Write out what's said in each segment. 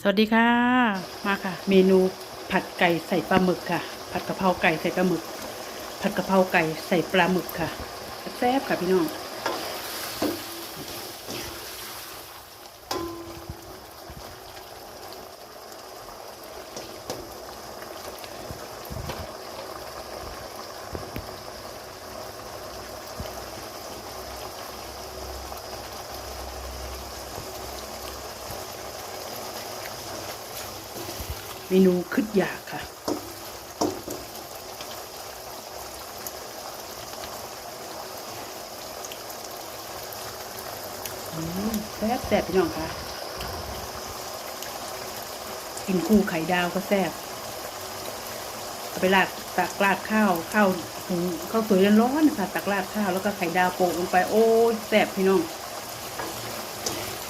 สวัสดีค่ะ มาค่ะ เมนูผัดไก่ใส่ปลาหมึกค่ะ ผัดกะเพราไก่ใส่ปลาหมึก ผัดกะเพราไก่ใส่ปลาหมึกค่ะแซ่บค่ะพี่น้อง เมนูขึ้นอยากค่ะอืมแซ่บแซ่บพี่น้องค่ะ กินคู่ไข่ดาวก็แซ่บเอาไปราดตักราดข้าวข้าวหุงข้าวสวยร้อนๆนะคะตักราดข้าวแล้วก็ไข่ดาวโปะลงไป โอ้ยแซ่บพี่น้อง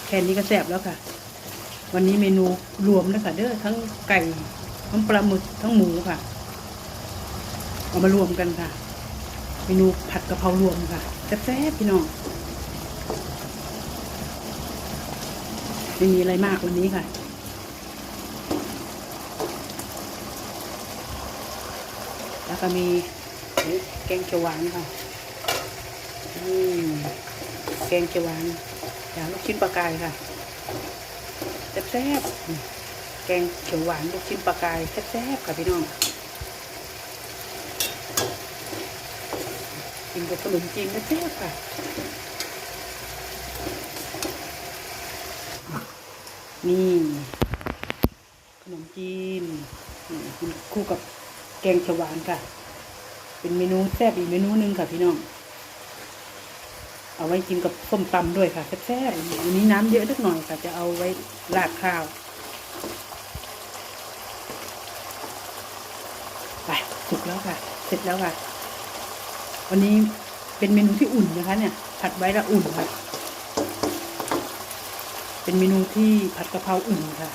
แค่นี้ก็แซ่บแล้วค่ะ วันนี้เมนูรวมเลยค่ะเด้อทั้งไก่ทั้งปลาหมึกทั้งหมูค่ะ เอามารวมกันค่ะ เมนูผัดกะเพรารวมค่ะแซ่บๆพี่น้องไม่มีอะไรมากวันนี้ค่ะแล้วก็มีแกงเขียวหวานค่ะแกงเขียวหวานอย่างลูกชิ้นปลากายค่ะ แซ่บๆ แกงเขียวหวานลูกชิ้นปลากายแซ่บๆค่ะพี่น้อง กินกับขนมจีนก็แซ่บค่ะ นี่ขนมจีนนี่กินคู่กับแกงเขียวหวานค่ะ เป็นเมนูแซ่บอีกเมนูหนึ่งค่ะพี่น้อง เอาไว้กินกับส้มตำด้วยค่ะแซ่บๆอันนี้น้ำเยอะนิดหน่อยค่ะ จะเอาไว้ราดข้าวไปสุกแล้วค่ะ เสร็จแล้วค่ะ วันนี้เป็นเมนูที่อุ่นนะคะ เนี่ย ผัดไว้แล้วอุ่นค่ะ เป็นเมนูที่ผัดกะเพราอุ่นค่ะ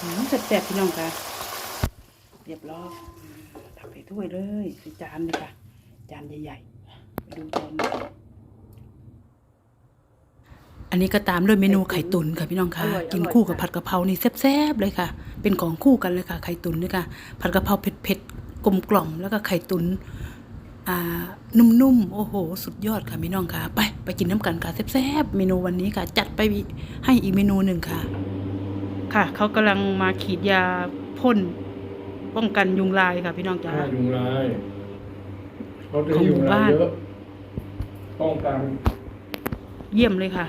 อืมแซ่บๆพี่น้องค่ะ เรียบร้อย ถ้วยเลยใส่จานเลยค่ะ จานใหญ่ๆไปดูจานอันนี้ก็ตามด้วยเมนูไข่ตุ๋นค่ะพี่น้องค่ะอร่อยกินอร่อยคู่กับค่ะผัดกะเพรานี่แซ่บๆเลยค่ะ เป็นของคู่กันเลยค่ะ ไข่ตุ๋นนี่ค่ะผัดกะเพราเผ็ดๆกลมกล่อมแล้วก็ไข่ตุ๋นอ่านุ่มๆ โอ้โห สุดยอดค่ะพี่น้องค่ะ ไป ไปกินน้ำกันค่ะแซ่บๆ เมนูวันนี้ค่ะ จัดไปให้อีกเมนูหนึ่งค่ะ ค่ะ เขากำลังมาขีดยาพ่น ป้องกันยุงลายค่ะ พี่น้องจ๋า ฆ่ายุงลายเขาจะของหมู่ยุงลาบ้ายนเยอะป้องกัน เยี่ยมเลยค่ะ